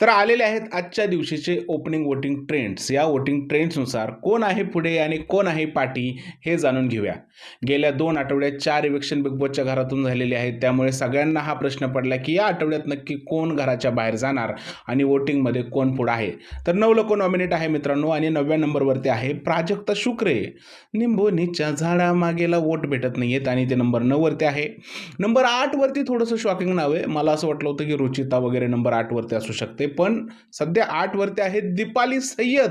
तर आलेले आहेत आजच्या दिवशीचे ओपनिंग वोटिंग ट्रेंड्स या वोटिंग ट्रेंड्सनुसार कोण आहे पुढे आणि कोण आहे पाठी हे जाणून घेऊया. गेल्या दोन आठवड्यात चार इव्हेक्शन बिग बॉसच्या घरातून झालेले आहेत. त्यामुळे सगळ्यांना हा प्रश्न पडला की या आठवड्यात नक्की कोण घराच्या बाहेर जाणार आणि वोटिंगमध्ये कोण पुढं आहे? तर नऊ लोक नॉमिनेट आहे मित्रांनो आणि नवव्या नंबरवरती आहे प्राजक्ता शुक्रे. निंबोनीच्या झाडामागेला वोट भेटत नाही आहेत आणि ते नंबर नऊवरती आहे. नंबर आठवरती थोडंसं शॉकिंग नाव आहे. मला असं वाटलं होतं की रुचिता वगैरे नंबर आठवरती असू शकते. पण सध्या आठवरती आहेत दीपाली सय्यद.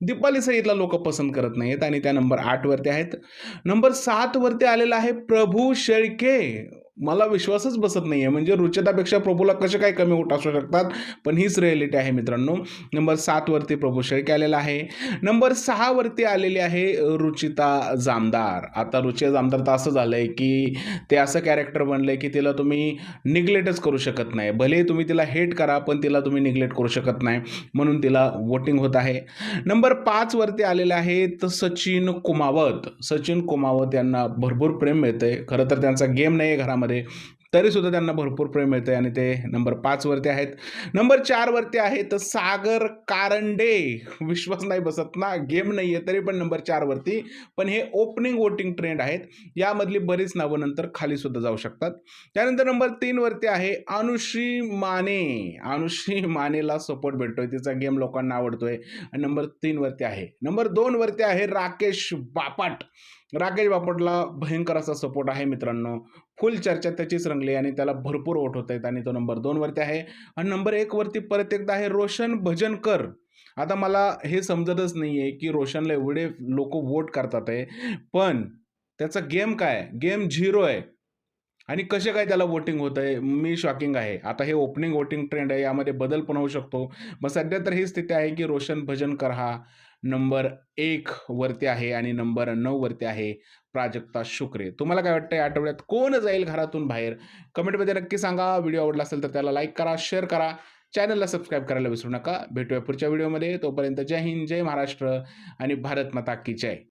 दीपाली सय्यदला लोक पसंत करत नाही आहेत आणि त्या नंबर आठवरती आहेत. नंबर सातवरती आलेला आहे प्रभू शेळके. मला विश्वासच बसत नाही आहे म्हणजे रुचितापेक्षा प्रभूला कसे काय कमी होत असू शकतात? पण हीच रिॲलिटी आहे मित्रांनो. नंबर सातवरती प्रभू शेळके आलेला आहे. नंबर सहावरती आलेली आहे रुचिता जामदार. आता रुचिता जामदार तर असं झालं आहे की ते असं कॅरेक्टर बनलं आहे की तिला तुम्ही निग्लेक्टच करू शकत नाही. भले तुम्ही तिला हेट करा पण तिला तुम्ही निग्लेक्ट करू शकत नाही. म्हणून तिला वोटिंग होत आहे. नंबर पाचवरती आलेले आहेत सचिन कुमावत. सचिन कुमावत यांना भरपूर प्रेम मिळतं आहे खरं तर त्यांचा गेम नाही आहे घरामध्ये. तरीसुद्धा त्यांना भरपूर प्रेम मिळतं आणि ते नंबर पाचवरती आहेत. नंबर चारवरती आहेत सागर कारंडे. विश्वास नाही बसत ना गेम नाही आहे तरी पण नंबर चारवरती पण हे ओपनिंग वोटिंग ट्रेंड आहेत. यामधली बरीच नावं नंतर खाली सुद्धा जाऊ शकतात. त्यानंतर नंबर तीनवरती आहे अनुश्री माने. अनुश्री मानेला सपोर्ट भेटतोय. तिचा गेम लोकांना आवडतोय. आणि नंबर तीनवरती आहे. नंबर दोनवरती आहे राकेश बापट. राकेश बापटला भयंकर असा सपोर्ट आहे मित्रांनो. फुल चर्चा त्याचीच रंगली आणि त्याला भरपूर वोट होत आहेत आणि तो नंबर दोनवरती आहे. आणि नंबर एकवरती परत एकदा आहे रोशन भजनकर. आता मला हे समजतच नाही आहे की रोशनला एवढे लोक वोट करतात आहे. पण त्याचा गेम काय? आहे गेम झिरो आहे. आणि कसे काय त्याला वोटिंग होत आहे मी शॉकिंग आहे. आता हे ओपनिंग वोटिंग ट्रेंड आहे यामध्ये बदल पण होऊ शकतो. मग सध्या तर ही स्थिती आहे की रोशन भजनकर हा नंबर एक वरती आहे आणि नंबर नऊ वरती आहे प्राजक्ता शुक्रे. तुम्हाला काय वाटतं या आठवड्यात कोण जाईल घरातून बाहेर? कमेंटमध्ये नक्की सांगा. व्हिडिओ आवडला असेल तर त्याला लाईक करा शेअर करा. चॅनलला सबस्क्राईब करायला विसरू नका. भेटूया पुढच्या व्हिडिओमध्ये तोपर्यंत जय हिंद जय महाराष्ट्र आणि भारत माता की जय.